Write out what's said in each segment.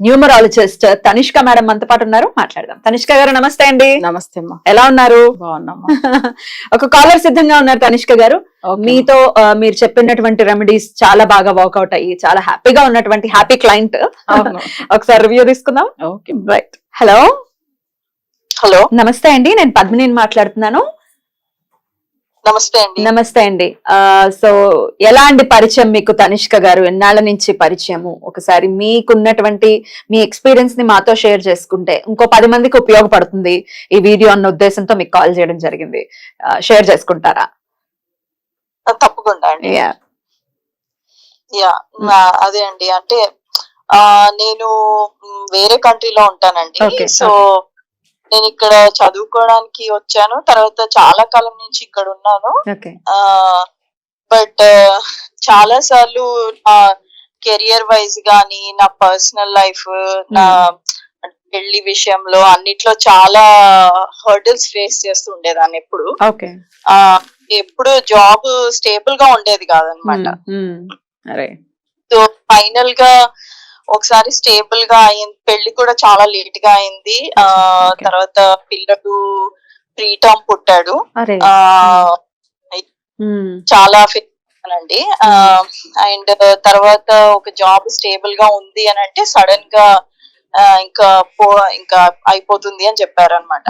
Numerologist Tanishq madam మనతో పాటు ఉన్నారు. మాట్లాడదాం. తనిష్క గారు నమస్తే అండి. నమస్తే అమ్మా. ఎలా ఉన్నారు? ఒక కాలర్ సిద్ధంగా ఉన్నారు తనిష్క గారు. మీతో మీరు చెప్పినటువంటి రెమెడీస్ చాలా బాగా వర్కౌట్ అయ్యి చాలా హ్యాపీగా ఉన్నటువంటి హ్యాపీ క్లయింట్. ఒకసారి రివ్యూ తీసుకుందాం. హలో. హలో. నమస్తే అండి. నేను పద్మిని మాట్లాడుతున్నాను. నమస్తే అండి. నమస్తే అండి. సో ఎలాంటి పరిచయం మీకు తనిష్క గారు? ఎన్నాళ్ళ నుంచి పరిచయము? ఒకసారి మీకున్నటువంటి మీ ఎక్స్పీరియన్స్ని మాతో షేర్ చేసుకుంటే ఇంకో పది మందికి ఉపయోగపడుతుంది ఈ వీడియో అన్న ఉద్దేశంతో మీకు కాల్ చేయడం జరిగింది. షేర్ చేసుకుంటారా? తప్పకుండా అండి. యా అదే అండి. అంటే నేను వేరే కంట్రీలో ఉంటానండి. సో నేను ఇక్కడ చదువుకోవడానికి వచ్చాను. తర్వాత చాలా కాలం నుంచి ఇక్కడ ఉన్నాను. బట్ చాలా సార్లు నా కెరియర్ వైజ్ గానీ నా పర్సనల్ లైఫ్ నా పెళ్ళి విషయంలో అన్నిట్లో చాలా హర్డిల్స్ ఫేస్ చేస్తూ ఉండేదాన్ని ఎప్పుడు. ఎప్పుడు జాబ్ స్టేబుల్గా ఉండేది కాదనమాట. అరే. సో ఫైనల్గా ఒకసారి స్టేబుల్గా అయింది పెళ్ళి కూడా చాలా లేట్గా అయింది. ఆ. తర్వాత పిల్లడు ప్రీటర్మ్ పుట్టాడు. ఆ ఉమ్, చాలా ఫిట్ అండి అండ్ తర్వాత ఒక జాబ్ స్టేబుల్గా ఉంది అని అంటే సడన్గా ఇంకా పో ఇంకా అయిపోతుంది అని చెప్పారనమాట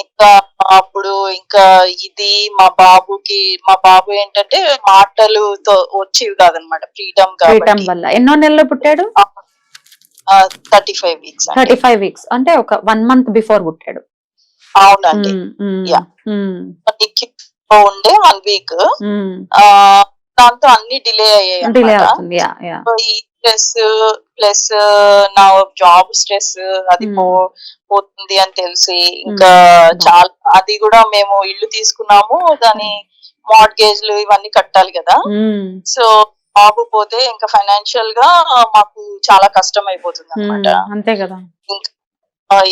ఇంకా అప్పుడు ఇంకా ఇది మా బాబుకి మా బాబు ఏంటంటే మాటలు తో- వచ్చేవి కాదనమాట ఫ్రీడమ్ ఫ్రీడమ్ వల్ల. ఎన్నో నెలలు పుట్టాడు? Thirty five weeks thirty five weeks. అంటే ఒక వన్ మంత్ బిఫోర్ పుట్టాడు. అవునండి. ఉండే వన్ వీక్. దాంతో అన్ని డిలే అయ్యాయి డిలే. అవుతుంది. యా యా సో ఈ స్ట్రెస్ ప్లస్ నా జాబ్ స్ట్రెస్ అది. పో పోతుంది అని తెలిసి ఇంకా. చాలా అది కూడా మేము ఇల్లు తీసుకున్నాము దాని మార్గేజ్లు ఇవన్నీ కట్టాలి కదా. సో బాబు పోతే ఇంకా ఫైనాన్షియల్గా మాకు చాలా కష్టం అయిపోతుంది అనమాట అంతే కదా.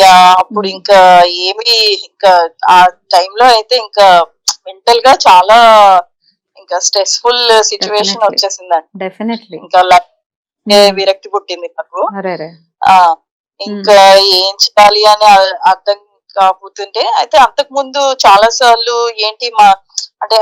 యా అప్పుడు. ఇంకా ఏమి ఇంకా ఆ టైంలో అయితే ఇంకా మెంటల్గా చాలా ఇంకా స్ట్రెస్ఫుల్ సిచ్యువేషన్. వచ్చేసిందండి. డెఫినెట్లీ ఇంకా లైఫ్ విరక్తి పుట్టింది నాకు. ఆ ఇంకా ఏం చేయాలి అని అర్థం కాకపోతుంటే అయితే అంతకు ముందు చాలా సార్లు ఏంటి మా అంటే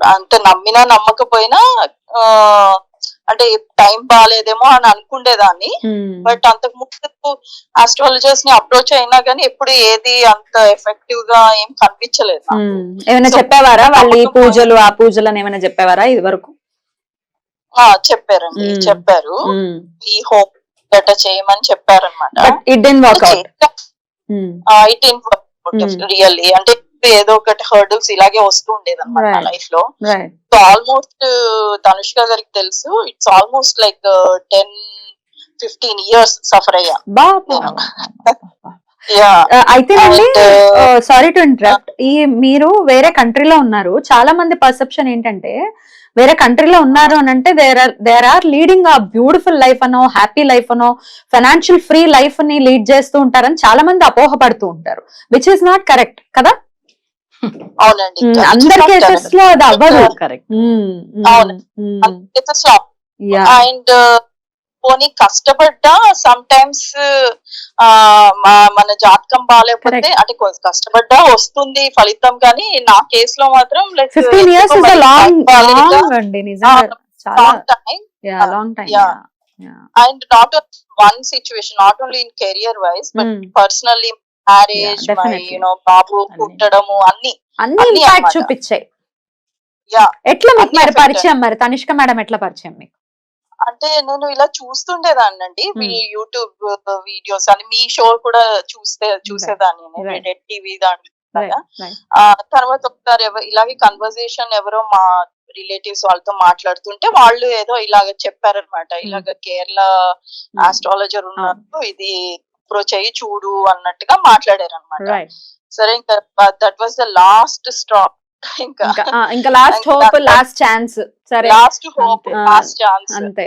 అంత నమ్మినా నమ్మకపోయినా అంటే టైం బాగాలేదేమో అని అనుకుండేదాన్ని. బట్ అంతకు ముందు ఆస్ట్రాలజర్స్ని అప్రోచ్ అయినా కానీ ఎప్పుడు ఏది అంత ఎఫెక్టివ్గా ఏం కనిపించలేదు. ఏమైనా చెప్పేవారా? వాళ్ళు ఈ పూజలు ఆ పూజలు అని ఏమైనా చెప్పేవారా ఇది వరకు చెప్పారండి. చెప్పారు. ఈ హోప్ గట్ట చేయమని చెప్పారనమాట it didn't work out it in. Really అంటే ఏదో ఒకటి హర్డల్స్ ఇలాగే వస్తూ ఉండేది అనమాట. లైఫ్లో. సో ఆల్మోస్ట్ ధనుష్క గారికి తెలుసు it's almost like ten fifteen years suffer అయ్యా. uh, సారీ టు ఇంటరప్ట్ ఈ మీరు వేరే కంట్రీలో ఉన్నారు. చాలా మంది పర్సెప్షన్ ఏంటంటే వేరే కంట్రీలో ఉన్నారు అని అంటే there are there are leading a beautiful life అనో హ్యాపీ లైఫ్ అనో ఫైనాన్షియల్ ఫ్రీ లైఫ్ని లీడ్ చేస్తూ ఉంటారని చాలా మంది అపోహపడుతూ ఉంటారు విచ్ ఇస్ నాట్ కరెక్ట్ కదా? అవునండి. ఉమ్, అందరి కేసెస్లో అది అవ్వదు. కరెక్ట్. Um, yeah. అండ్ పోనీ కష్టపడ్డా సమ్ టైమ్స్ మన జాతకం బాగాలేకపోతే. అంటే కొంచెం కష్టపడ్డా వస్తుంది ఫలితం కానీ నా కేసులో మాత్రం లైక్ అండి not one situation not only in career wise but personally marriage. You know బాబు. పుట్టడము అన్ని. అన్ని. చూపించాయి. ఎట్లా మీకు మరి పరిచయం మరి? తనిష్క మేడం ఎట్లా పరిచయం మీకు? అంటే నేను ఇలా చూస్తుండేదాన్నండి. మీ Hmm. యూట్యూబ్ వీడియోస్ అని మీ షో కూడా చూస్తే చూసేదాన్ని. రెడ్ టీవీ దాంట్లో తర్వాత ఒకసారి ఇలాగే కన్వర్సేషన్ ఎవరో మా రిలేటివ్స్ వాళ్ళతో మాట్లాడుతుంటే వాళ్ళు ఏదో ఇలాగ చెప్పారనమాట ఇలాగ కేరళ ఆస్ట్రాలజర్ ఉన్నారు ఇది అప్రోచ్ అయ్యి చూడు అన్నట్టుగా మాట్లాడారు అనమాట సరే ఇంకా that was the last stop ఇంకా ఇంకా లాస్ట్ హోప్ లాస్ట్ ఛాన్స్ సరే లాస్ట్ హోప్. లాస్ట్ ఛాన్స్ అంతే.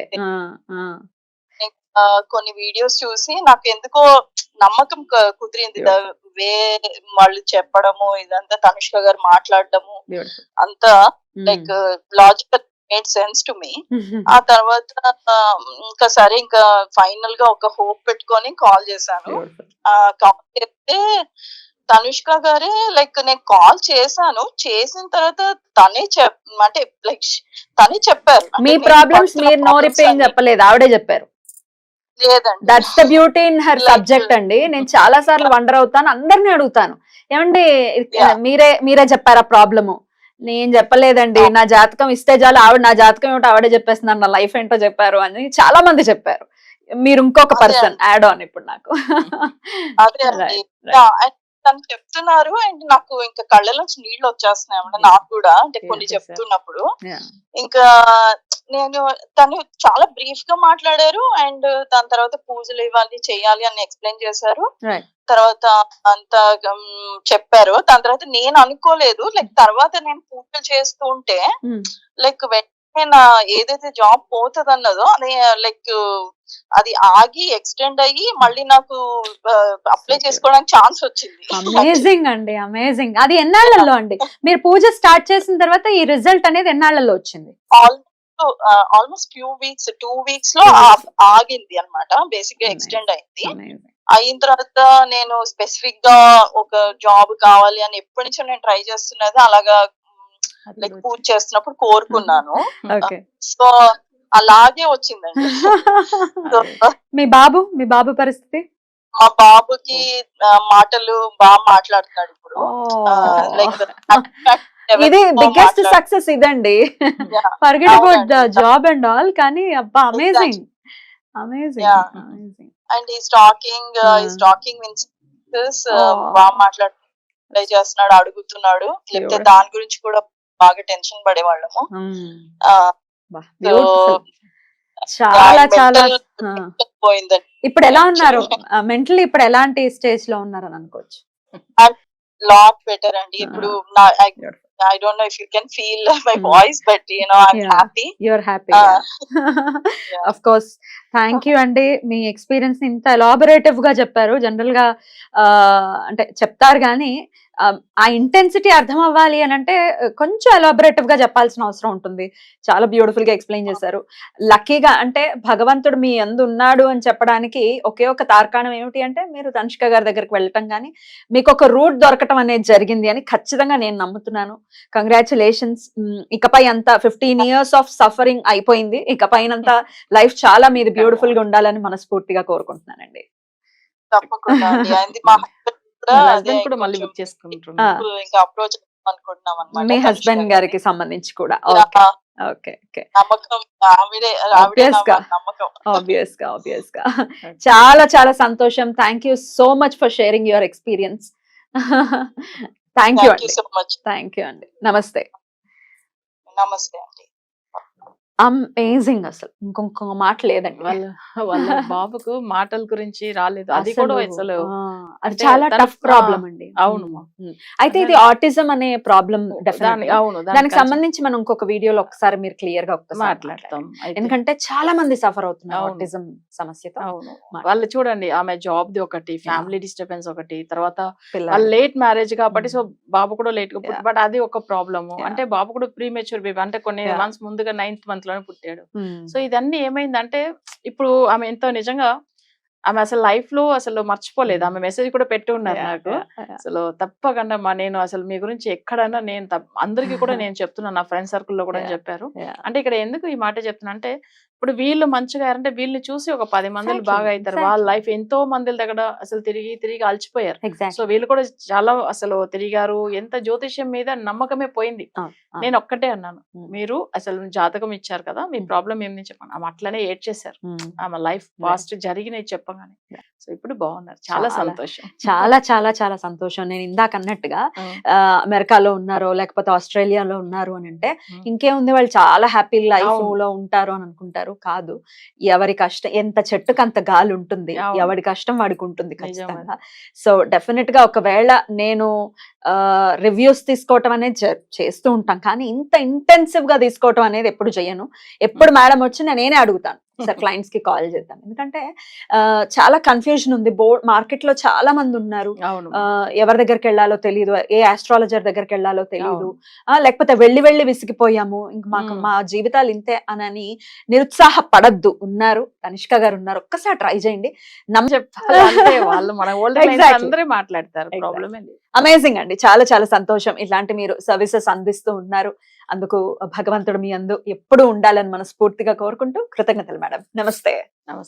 కొన్ని వీడియోస్ చూసి నాకు ఎందుకో నమ్మకం కుదిరింది వే వాళ్ళు చెప్పడము ఇదంతా తనుష్క గారు మాట్లాడడము Beautiful. అంతా. Like logical made sense to me. ఆ తర్వాత ఇంకా సరే ఇంకా ఫైనల్గా ఒక హోప్ పెట్టుకొని కాల్ చేశాను కాల్ చేస్తే తనుష్క గారే లైక్ నేను కాల్ చేశాను. చేసిన తర్వాత తనే చెప్ అంటే లైక్ తనే చెప్పారు. మీ ప్రాబ్లమ్స్ మీరు నో అన్ని- చెప్పలేదు. ఆవిడే చెప్పారు. లేదండి. That's the beauty in her subject అండి. నేను చాలా సార్లు వండర్ అవుతాను. అందరిని అడుగుతాను. ఏమండి. మీరే మీరే చెప్పారా ప్రాబ్లము నేను చెప్పలేదండి. నా జాతకం ఇస్తే చాలు. ఆవిడ నా జాతకం ఏమిటో ఆవిడే చెప్పేస్తున్నారు. నా లైఫ్ ఏంటో చెప్పారు అని చాలా మంది చెప్పారు. మీరు ఇంకొక పర్సన్ యాడ్ ఆన్ ఇప్పుడు నాకు. తను చెప్తున్నారు అండ్ నాకు ఇంకా కళ్ళలోంచి నీళ్ళు వచ్చేస్తున్నాయి అన్నమాట నాకు కూడా అంటే కొన్ని. చెప్తున్నప్పుడు. ఇంకా నేను తను చాలా బ్రీఫ్గా మాట్లాడారు అండ్ దాని తర్వాత పూజలు ఇవన్నీ చేయాలి అని ఎక్స్ప్లెయిన్ చేశారు. తర్వాత అంత చెప్పారు దాని తర్వాత నేను అనుకోలేదు లైక్ తర్వాత నేను పూజలు చేస్తూ ఉంటే Hmm. లైక్ వెంటనే నా ఏదైతే జాబ్ పోతుంది అన్నదో అది లైక్ అది ఆగి ఎక్స్టెండ్ అయ్యి మళ్ళీ నాకు అప్లై చేసుకోవడానికి ఛాన్స్ వచ్చింది. అమేజింగ్ అండి అమేజింగ్ అది ఎన్నాళ్ళల్లో అండి? మీరు పూజ స్టార్ట్ చేసిన తర్వాత ఈ రిజల్ట్ అనేది ఎన్నాళ్ళల్లో వచ్చింది? Almost almost few weeks two వీక్స్లో ఆగింది అనమాట బేసిక్గా. ఎక్స్టెండ్ అయింది. అయిన తర్వాత నేను స్పెసిఫిక్గా ఒక జాబ్ కావాలి అని ఎప్పటి నుంచో నేను ట్రై చేస్తున్నది అలాగా లైక్ పూజ చేస్తున్నప్పుడు కోరుకున్నాను. సో అలాగే వచ్చిందండి. మీ బాబు? మీ బాబు పరిస్థితి? మా బాబుకి మాటలు బాగా మాట్లాడుతున్నాడు ఇప్పుడు. లైక్ ఇది బిగ్గెస్ట్ సక్సెస్ ఇదండి. Forget about. Job and all కానీ అబ్బా amazing amazing and is talking Hmm. Is talking means Oh. బాగా మాట్లాడు ట్రై చేస్తున్నాడు అడుగుతున్నాడు. లేకపోతే. దాని గురించి కూడా బాగా టెన్షన్ పడేవాళ్ళము. చాలా చాలా ఇప్పుడు ఎలా ఉన్నారు? మెంటలీ ఇప్పుడు ఎలాంటి స్టేజ్లో ఉన్నారని అనుకోవచ్చు. లాట్ బెటర్ అండి. ఇప్పుడు. I don't know if you can feel my. Voice but you know Yeah. Happy you're happy Ah. Of course thank you అండి. మీ ఎక్స్పీరియన్స్ ఇంత ఎలాబొరేటివ్గా చెప్పారు. జనరల్గా అంటే చెప్తారు కానీ ఆ, ఆ ఇంటెన్సిటీ అర్థం అవ్వాలి అని అంటే కొంచెం ఎలాబొరేటివ్గా చెప్పాల్సిన అవసరం ఉంటుంది. చాలా బ్యూటిఫుల్గా ఎక్స్ప్లెయిన్ చేశారు. లక్కీగా అంటే భగవంతుడు మీ అందు ఉన్నాడు అని చెప్పడానికి ఒకే ఒక తార్కాణం ఏమిటి అంటే మీరు తనుష్క గారి దగ్గరికి వెళ్ళటం కానీ మీకు ఒక రూట్ దొరకటం అనేది జరిగింది అని ఖచ్చితంగా నేను నమ్ముతున్నాను. కంగ్రాచులేషన్స్ ఇకపై అంతా ఫిఫ్టీన్ ఇయర్స్ ఆఫ్ సఫరింగ్ అయిపోయింది. ఇకపైనంతా లైఫ్ చాలా మీది బ్యూటిఫుల్గా ఉండాలని మనస్ఫూర్తిగా కోరుకుంటున్నానండి. తప్పకుండా హస్బెండ్ కూడా మా హస్బెండ్ కూడా మళ్ళీ కొంచెం బుక్ చేసుకుంటున్నాను ఆ. ఇంకా అప్రోచ్ అనుకుంటున్నాం అనమాట మీ హస్బెండ్ గారికి సంబంధించి కూడా. ఓకే. ఓకే ఆబ్వియస్గా. ఆబ్వియస్గా చాలా చాలా సంతోషం. Thank you so much for sharing your experience thank you అండి. థ్యాంక్ యూ అండి. నమస్తే నమస్తే అమేజింగ్ అసలు. ఇంకొక మాట లేదండి. వాళ్ళ వాళ్ళ బాబుకు మాటల గురించి రాలేదు. అది కూడా అసలు అది చాలా టఫ్ ప్రాబ్లం అండి. అవును. అయితే ఇది ఆటిజం అనే ప్రాబ్లం అవును దానికి సంబంధించి మనం ఇంకొక వీడియోలో ఒకసారి మీరు క్లియర్గా ఒకసారి మాట్లాడతాం ఎందుకంటే చాలా మంది సఫర్ అవుతున్నారు. ఆటిజం సమస్యతో. అవును. వాళ్ళు చూడండి ఆమె జాబ్ ది ఒకటి ఫ్యామిలీ డిస్టర్బెన్స్ ఒకటి తర్వాత లేట్ మ్యారేజ్ కాబట్టి. సో బాబు కూడా లేట్. బట్ అది ఒక ప్రాబ్లమ్. అంటే బాబు కూడా ప్రీ మెచ్యూర్ బేబీ అంటే కొన్ని. మంత్స్ ముందుగా నైన్త్ మంత్ లోనే పుట్టాడు. సో ఇదన్నీ ఏమైందంటే ఇప్పుడు ఆమె ఎంతో నిజంగా ఆమె అసలు లైఫ్లో అసలు మర్చిపోలేదు ఆమె మెసేజ్ కూడా పెట్టి ఉన్నారు నాకు. అసలు తప్పకుండా మా నేను అసలు మీ గురించి ఎక్కడైనా నేను అందరికీ కూడా నేను చెప్తున్నాను నా ఫ్రెండ్ సర్కిల్లో కూడా. చెప్పారు. అంటే ఇక్కడ ఎందుకు ఈ మాట చెప్తున్నా అంటే ఇప్పుడు వీళ్ళు మంచిగా అంటే వీళ్ళని చూసి ఒక పది మందిలు బాగా అవుతారు వాళ్ళ. లైఫ్ ఎంతో మందిల దగ్గర అసలు తిరిగి తిరిగి అలసిపోయారు Exactly. సో వీళ్ళు కూడా చాలా అసలు తిరిగారు ఎంత జ్యోతిష్యం మీద నమ్మకమే పోయింది. నేను ఒక్కటే అన్నాను. మీరు అసలు జాతకం ఇచ్చారు కదా మీ. ప్రాబ్లం ఏమి చెప్పాను ఆమె అట్లనే ఏడ్ చేశారు. ఆమె లైఫ్ పాస్ట్ జరిగినవి చెప్పగానే. సో ఇప్పుడు బాగున్నారు చాలా. సంతోషం చాలా చాలా చాలా సంతోషం నేను ఇందాక అన్నట్టుగా అమెరికాలో ఉన్నారో లేకపోతే ఆస్ట్రేలియాలో ఉన్నారు అని అంటే. ఇంకేముంది వాళ్ళు చాలా హ్యాపీ లైఫ్. లో ఉంటారు అని అనుకుంటారు అనుకుంటారు కాదు. ఎవరి కష్టం ఎంత చెట్టుకు అంత గాలి ఉంటుంది. ఎవరి కష్టం వాడికి ఉంటుంది. ఖచ్చితంగా. సో డెఫినెట్గా ఒకవేళ నేను రివ్యూస్ తీసుకోవటం అనేది చేస్తూ ఉంటాం. కానీ ఇంత ఇంటెన్సివ్గా తీసుకోవటం అనేది ఎప్పుడు చేయను ఎప్పుడు మేడం వచ్చి నేను నేనే అడుగుతాను. సార్ క్లయింట్స్కి కాల్ చేద్దాం. ఎందుకంటే ఆ, చాలా కన్ఫ్యూజన్ ఉంది. బోర్డ్ మార్కెట్లో చాలా మంది ఉన్నారు. ఎవరి దగ్గరికి వెళ్ళాలో తెలియదు ఏ ఆస్ట్రాలజర్ దగ్గరికి వెళ్ళాలో తెలియదు లేకపోతే వెళ్ళి వెళ్ళి విసిగిపోయాము. ఇంక మాకు. మా జీవితాలు ఇంతే అనని నిరుత్సాహపడద్దు. ఉన్నారు. తనిష్క గారు ఉన్నారు. ఒక్కసారి ట్రై చేయండి. నమ్మ చెప్పాలి వాళ్ళు మన ఓల్డ్. అందరే మాట్లాడతారు. ప్రాబ్లమ్ ఏంటి అమేజింగ్ అండి. చాలా చాలా సంతోషం ఇలాంటి మీరు సర్వీసెస్ అందిస్తూ ఉన్నారు. అందుకు భగవంతుడు మీ అందు ఎప్పుడు ఉండాలని మనస్ఫూర్తిగా కోరుకుంటూ కృతజ్ఞతలు మేడం. నమస్తే. నమస్తే.